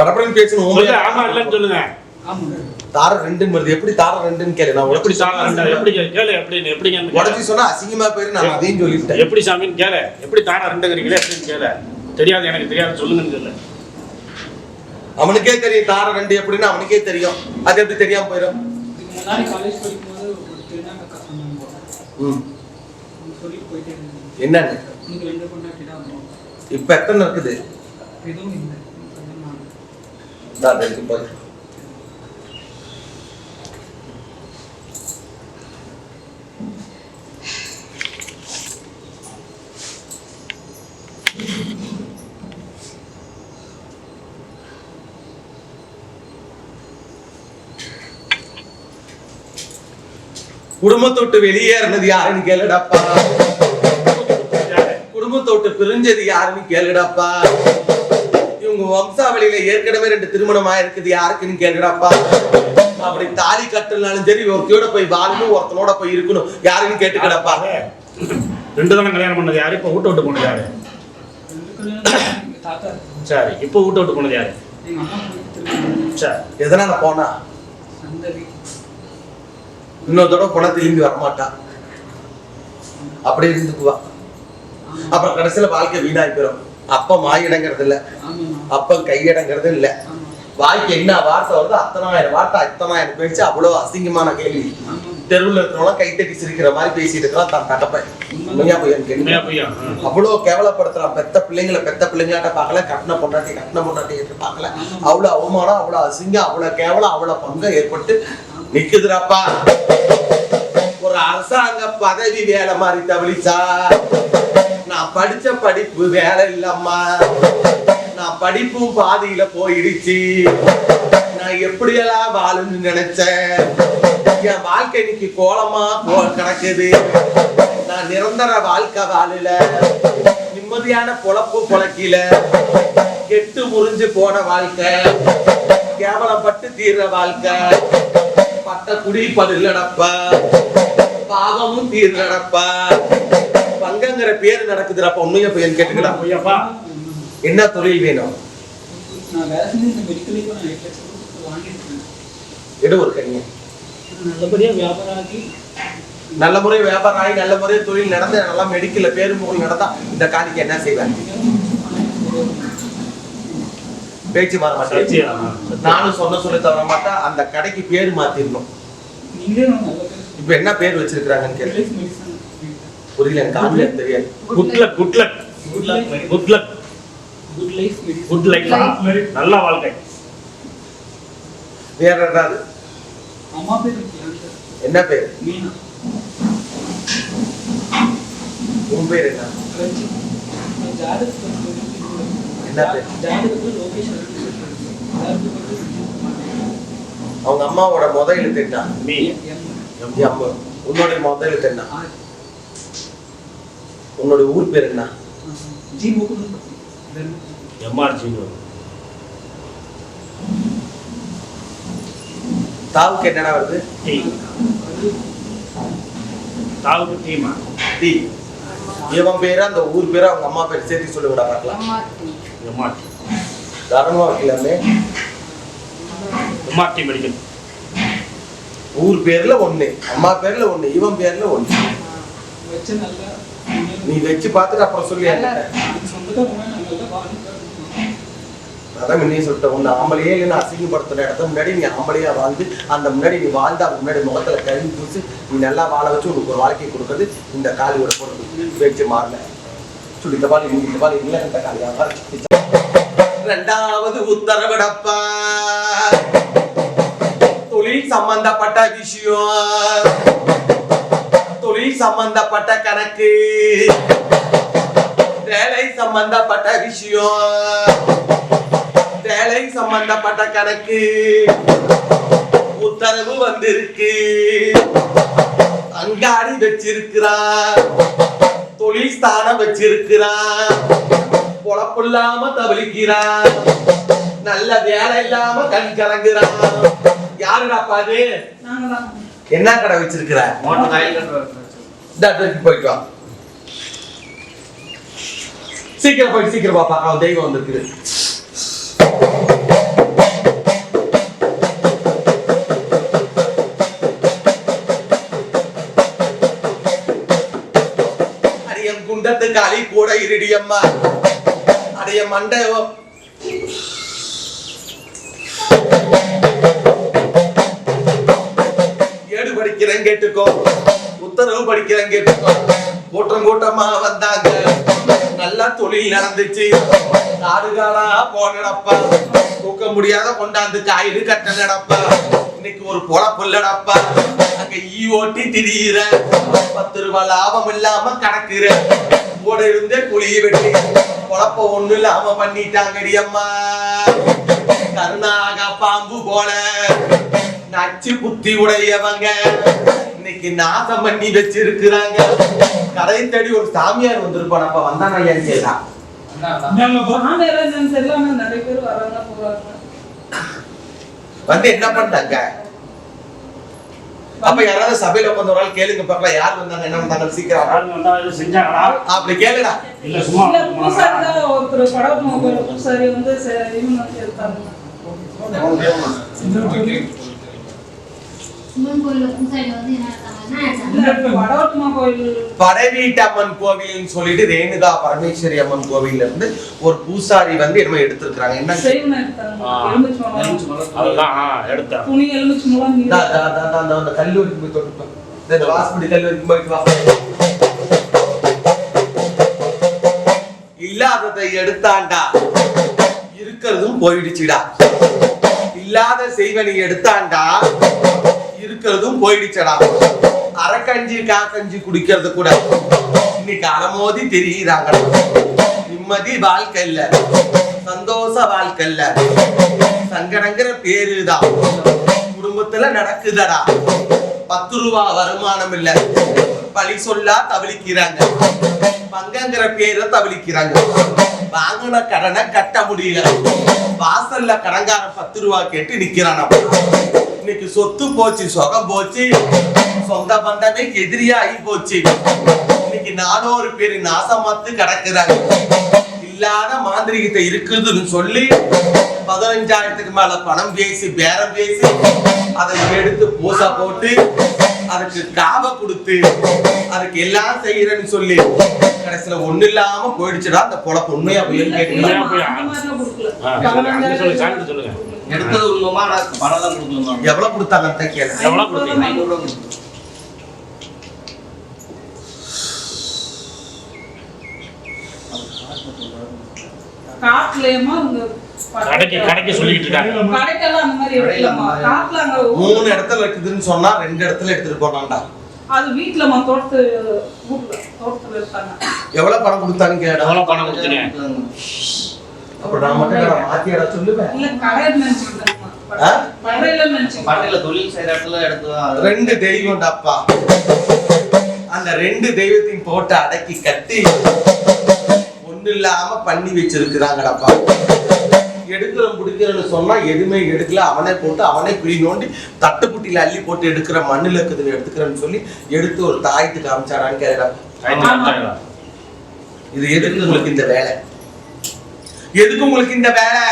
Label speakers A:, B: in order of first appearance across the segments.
A: படப்படன்னு பேசணும் உண்மையா?
B: ஆமா இல்லன்னு சொல்லுங்க.
A: தார ரெண்டுன்னு வருது. எப்படி தார ரெண்டுன்னு கேளு? நான்
B: எப்படி சாமி ரெண்டா? எப்படி கேளு எப்படின்னு எப்படிங்க
A: உடச்சி சொன்னா அசிங்கமா போயிரு நான் அதையும் சொல்லிட்டேன்.
B: எப்படி சாமின்னு கேளு. எப்படி தானா ரெண்டுங்கிறீங்களே எப்படின்னு கேளு. தெரியாது எனக்கு தெரியாது சொல்லுங்கன்னு சொல்லு.
A: அவனுக்கே தெரியும் தார ரெண்டு எப்படின்னு அவனுக்கே தெரியும். அது எப்படி தெரியாம போயிடும் என்னன்னு? இப்ப எத்தனை இருக்குது
C: எதுவும் இல்லை.
A: தான் ரெண்டு போய் குடும்பத்தை வெளியேறினது யாருன்னு கேளுடாப்பா குடும்பத்தோட்டு பிரிஞ்சது யாருன்னு கேளுடாப்பா இவங்க வம்சாவளியில ஏற்கனவே ரெண்டு திருமணம் ஆயிருக்குது. யாருக்குன்னு கேளுடாப்பா அப்படி தாலி கட்டலனாலும் சரி ஒருத்தையோட போய் வாழணும் ஒருத்தனோட போய் இருக்கணும். யாருன்னு கேட்டுக்கடப்பா.
B: ரெண்டு தானே கல்யாணம் பண்ணது யாரு? இப்போ வீட்டை விட்டு போனது யாரு. சரி இப்போ வீட்டை விட்டு போனது யாரு? சரி.
A: எதனால போனா?
C: சந்ததி.
A: இன்னொரு தடவை போனா திரும்பி வரமாட்டா. அப்படியே இருந்துக்குவா. அப்புறம் கடைசியில வாழ்க்கை வீணாகி போயிடும் அப்ப மாயிடங்கிறது இல்ல அப்ப கையிடங்கிறது இல்ல. வாய்க்கு என்ன வார்த்தை வருதோ அத்தனாயிரம் வார்த்தை அத்தனாயிரம் பேச்சு அவ்வளவு அசிங்கமான கேள்வி. தெருவுல இருக்கிறவங்க கை தட்டி சிரிக்கிற மாதிரி பேசிட்டு இருக்கான் தான் தகப்பன் உண்மையா போய் எனக்கு
B: உண்மையா
A: என்ன
B: பொய்யா? ஆ.
A: அவ்வளவு கேவலப்படுத்துறான் பெத்த பிள்ளைங்களை பெத்த பிள்ளைங்களாட்ட பார்க்கல கட்டின பொண்டாட்டி கட்டின பொண்டாட்டி பார்க்கல. அவ்வளவு அவமானம் அவ்வளவு அசிங்கம் அவ்வளவு கேவலம் அவ்வளவு பங்கம் ஏற்பட்டு நிக்குதுடாப்பா ஒரு அரசாங்க பதவி வேலை மாதிரி தவிழிச்சா நான் படிச்ச படிப்பு வேலை இல்லம்மா. நான் படிப்பும் பாதியில போயிடுச்சு. நான் எப்படியெல்லாம் வாழும்னு நினைச்சேன்? என் வாழ்க்கை இன்னைக்கு கோலமா போ கிடக்குது. நான் நிரந்தர வாழ்க்கை வாழல. நிம்மதியான பொழப்பு பொழக்கில. கெட்டு முறிஞ்சு போன வாழ்க்கை. கேவலப்பட்டு தீர்ற வாழ்க்கை. பட்ட குடி பதிலடப்பா. பாவமும் தீர்றடப்பா பங்கங்கிற பேர் நடக்குதுடப்பா உண்மையா பையன் கேட்டுக்கடா.
B: பொய்யாப்பா
A: என்ன தொழில் வேணும்?
C: நான் வேலை செஞ்சு இந்த மெடிக்கல் இப்போ நான் எட்டு லட்சம் கொடுத்து வாங்கிட்டு இருக்கேன்
A: எடு ஒரு கண்ணியை
C: நல்லபடியா வியாபாரம் ஆகி
A: நல்ல முறை வியாபாரம் ஆகி நல்ல முறை தொழில் நடந்து நல்லா மெடிக்கல்ல பேரு புகழ் நடந்தா இந்த காணிக்கு என்ன செய்வேன் பேச்சு மாற மாட்டேன். நானும் சொன்ன சொல்லி தவற மாட்டா அந்த கடைக்கு பேர் மாத்திரணும். இப்ப என்ன பேர் வச்சிருக்காங்கன்னு கேளு.
C: ரிலைஃப் மெடிசன்
A: புரியல எனக்கு ஆங்கிலம் தெரியாது.
B: Good luck good luck
C: good life
B: good
C: life
B: நல்ல வாழ்க்கை
A: வேற ஏதாவது
C: அம்மா பேர்
A: என்ன பேர்?
C: மீனா.
A: உன் பேர் என்ன? என்ன பேர்? அவங்க அம்மாவோட முத எழுத்து என்ன?
B: மீ.
A: அம்மா உன்னோட முத எழுத்து என்ன? உன்னோட ஊர் பேர் என்ன?
C: ஜி. முகுந்தன் தென்
B: எம்ஆர்ஜி
A: தாவுக்கு என்னடா வருது?
B: டீ தாவுக்கு டீமா
A: டி இவன் பேரு அந்த ஊர் பேரு அவங்க அம்மா பேர் சேர்த்து சொல்லுங்கடா பார்க்கலாம்.
B: எம்ஆர்டி
A: தரமா வைக்கலாமே.
B: எம்ஆர்டி மெடிக்கல்
A: ஊர் பேர்ல ஒண்ணு அம்மா பேர்ல ஒண்ணு இவன் பேர்ல ஒண்ணு.
C: வச்ச நல்ல
A: நீ வச்சு பார்த்துட்டு அப்புறம் சொல்லி என்கிட்ட.
C: சொந்தக்காரங்க நல்ல வாழ்க்கை
A: அதான் நீ சொல்லிட்டேன் உன்னை ஆம்பளையே இல்லைன்னு அசிங்கப்படுத்துற இடத்த முன்னாடி நீ ஆம்பளையா வாழ்ந்து அந்த முன்னாடி நீ வாழ்ந்து அதுக்கு முன்னாடி முகத்துல கழுவி பூசி நீ நல்லா வாழ வச்சு உனக்கு ஒரு வாழ்க்கையை கொடுக்குறது இந்த காலியோட பொருள் பேச்சு மாறல. சொல்லி இந்த பாலி இந்த பாலி இல்லை இந்த காலியாக ரெண்டாவது உத்தரவிடப்பா. தொழில் சம்பந்தப்பட்ட விஷயம். தொழில் சம்பந்தப்பட்ட கணக்கு. வேலை சம்பந்தப்பட்ட விஷயம். வேலை சம்பந்தப்பட்ட கணக்கு. உத்தரவு வந்திருக்கு. அங்காடி வச்சிருக்கிறான் தொழில் ஸ்தானம் வச்சிருக்கிறான் பொழப்பு இல்லாம தவளிக்கிறான் நல்ல வேலை இல்லாம கண் கலங்குறான் யாருடாப்பா அது?
C: நாங்களாம்
A: என்ன கடை வச்சிருக்கிற போயிட்டு வா. சீக்கிரம் போயிட்டு சீக்கிரம் பாப்பா அவன் தெய்வம் வந்திருக்குது. இருடி அம்மா அடைய மண்டை ஏடு படிக்கிறேன் கேட்டுக்கோ. உத்தரவு படிக்கிறேன் கேட்டுக்கோ. கூட்டம் கூட்டமா வந்தாங்க. நல்லா தொழில் நடந்துச்சு. நாடுகாலா போனடப்பா. தூக்க முடியாத கொண்டாந்து காயிடு கட்ட நடப்பா இன்னைக்கு ஒரு பொழப்பு இல்லடப்பா அங்க ஈ ஓட்டி திரியிற. பத்து ரூபாய் லாபம் இல்லாம கணக்குற. கூட இருந்தே குழிய வெட்டி. பொழப்ப ஒண்ணு இல்லாம பண்ணிட்டாங்கடி அம்மா. கருணாக பாம்பு போல. நச்சு புத்தி உடையவங்க. இன்னைக்கு நாசம் பண்ணி வச்சிருக்கிறாங்க. கடை தேடி ஒரு சாமியார் வந்திருப்போம் நம்ம வந்தானா செய்யலாம்
C: நிறைய பேர் போறாங்க.
A: வந்து என்ன பண்ணாங்க அப்ப யாராவது சபையில உட்கார்ந்து ஒரு ஆள் கேளுங்க பார்க்கலாம். யார் வந்தாங்க என்ன வந்தாங்க சீக்கிரம்.
B: செஞ்சாங்களா?
A: அப்படி கேளுடா.
B: இல்ல சும்மா
C: ஒருத்தர் கோயில் பூசாரி வந்து
D: சிவன் கோயில்ல பூசாரி வந்து என்ன
A: படைவீட்டம்மன் கோவில்னு சொல்லிட்டு ரேணுகா பரமேஸ்வரி அம்மன் கோவில்ல இருந்து ஒரு பூசாரி வந்து என்னமோ எடுத்திருக்கிறாங்க. என்ன? அந்த கல்லூரிக்கு போய். இந்த வாசப்படி கல்லூரிக்கு போயிட்டு இல்லாததை எடுத்தாண்டா. இருக்கிறதும் போயிடுச்சுடா. இல்லாத செய்வனை எடுத்தாண்டா. இருக்கிறதும் போயிடுச்சடா. அரைக்கஞ்சி காக்கஞ்சி குடிக்கிறது கூட இன்னைக்கு அறமோதி தெரியுறாங்க நிம்மதி வாழ்க்கை இல்ல. சந்தோஷ வாழ்க்கை இல்ல. சங்கடங்கிற பேருதான் குடும்பத்துல நடக்குதடா? பத்து ரூபா வருமானம் இல்ல. பழி சொல்லா தவிழிக்கிறாங்க பங்கங்கிற பேரை தவிழிக்கிறாங்க வாங்கின கடனை கட்ட முடியல. வாசல்ல கடங்கார பத்து ரூபா கேட்டு நிக்கிறான் இன்னைக்கு சொத்து போச்சு சொகம் போச்சு சொந்த பந்தமே எதிரியா ஆகி போச்சு. இன்னைக்கு நானூறு பேர் நாசமாத்து கிடக்குறாங்க. இல்லாத மாந்திரிகத்தை இருக்குதுன்னு சொல்லி பதினஞ்சாயிரத்துக்கு மேல பணம் பேசி பேரம் பேசி அதை எடுத்து பூசா போட்டு அதுக்கு காவ கொடுத்து அதுக்கு எல்லாம் செய்யறேன்னு சொல்லி கடைசியில ஒண்ணு இல்லாம போயிடுச்சுடா அந்த பொழப்பு உண்மையா போய் கேட்கலாம்.
E: எடுத்தது உண்மைமா நான் பணம் தான் கொடுக்கணுமா
A: எவ்வளவு
B: கொடுத்தீங்க?
E: ஐநூறு ரூபா கொடுத்தேன்.
C: காட்டுலயுமா அவங்க
B: கடைக்கு கடைக்கு சொல்லிட்டு இருக்காங்க.
C: கடைக்கெல்லாம் அந்த மாதிரி எடுக்கலாமா காட்டுல அங்க
A: மூணு இடத்துல இருக்குதுன்னு சொன்னா ரெண்டு இடத்துல எடுத்துட்டு போனான்டா
C: அது வீட்டுலமா தோட்டத்து வீட்டுல தோட்டத்துல இருக்காங்க.
A: எவ்வளவு பணம் கொடுத்தான்னு கேடா
B: எவ்வளவு பணம் கொடுத்தீங்க
A: அப்புறம் நான் மட்டும் என்னடா மாத்தியாடா சொல்லுவேன்?
C: இல்ல கடை நினைச்சுக்கிட்டேன்
A: ஆ?
C: கடையில நினைச்சுக்கிட்டேன்
E: பண்ணையில தொழில் செய்யற இடத்துல எடுத்து
A: ரெண்டு தெய்வம்டாப்பா. அந்த ரெண்டு தெய்வத்தையும் போட்டு அடக்கி கட்டி ஒண்ணு இல்லாம பண்ணி வச்சிருக்கிறாங்கடாப்பா. எடுக்கிறோம் பிடிக்கிறோம்னு சொன்னா எதுவுமே எடுக்கல. அவனே போட்டு அவனே பிடி நோண்டி தட்டுப்புட்டியில அள்ளி போட்டு எடுக்கிற மண்ணுல இருக்குதுன்னு எடுத்துக்கிறேன்னு சொல்லி எடுத்து ஒரு தாயத்துக்கு காமிச்சாரான்னு கேட்கிறான்? இது எதுக்கு உங்களுக்கு இந்த வேலை? எதுக்கு உங்களுக்கு இந்த வேலை?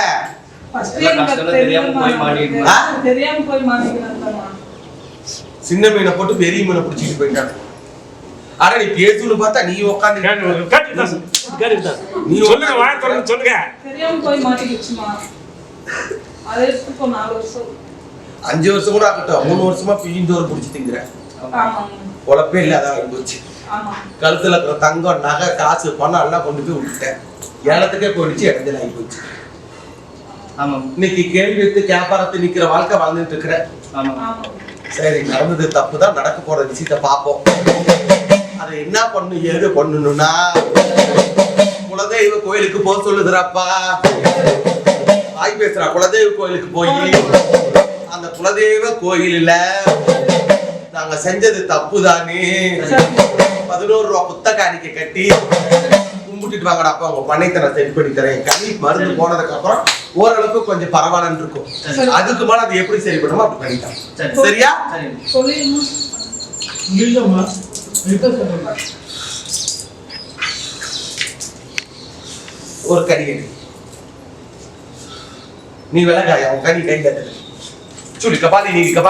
A: சின்ன மீனை போட்டு பெரிய மீனை பிடிச்சிட்டு போயிட்டான் ஆனா நீ பேசுன்னு பார்த்தா நீ உட்காந்து. நீ
B: சொல்லுங்க வாய சொல்லுங்க.
C: தெரியாம போய் மாட்டிக்கிச்சுமா அது எடுத்து இப்போ நாலு வருஷம்.
A: அஞ்சு வருஷம் கூட ஆகட்டும். மூணு வருஷமா பிடிச்சி
C: ஆமாங்க
A: உழப்பே இல்லாத போச்சு
C: ஆமா.
A: கழுத்துல தங்கம் நகை காசு பணம் எல்லாம் கொண்டு போய் விட்டுட்டேன். ஏலத்துக்கே போயிடுச்சு இடைஞ்சல் ஆகி போச்சு
E: ஆமாம்.
A: இன்னைக்கு கேள்வி எடுத்து வியாபாரத்தை நிக்கிற வாழ்க்கை வாழ்ந்துட்டு இருக்கிறேன்
E: ஆமாம்.
A: சரி நடந்தது தப்பு தான் நடக்க போற விஷயத்த பார்ப்போம். அதை என்ன பண்ணு ஏது பண்ணணும்னா குலதெய்வ கோயிலுக்கு போக சொல்லுதுறாப்பா வாய் பேசுறா குலதெய்வ கோயிலுக்கு போய். அந்த குலதெய்வ கோயில்ல நாங்க செஞ்சது தப்பு தானே பதினோரு ரூபா புத்த காணிக்கை கட்டி கும்பிட்டுட்டு வாங்கடா அப்பா உங்க பண்ணைத்தை நான் சரி பண்ணி தரேன். கனி மருந்து போனதுக்கு அப்புறம் ஓரளவுக்கு கொஞ்சம் பரவாயில்லன்னு இருக்கும். அதுக்கு மேல அது எப்படி சரி பண்ணுமோ அப்படி பண்ணிட்டான்
E: சரி.
A: சரியா?
F: இல்லம்மா
A: ஒரு கனி எடு. நீ விலகாய உன் கனி கையில் சுடி கபாலி நீ கபாலி.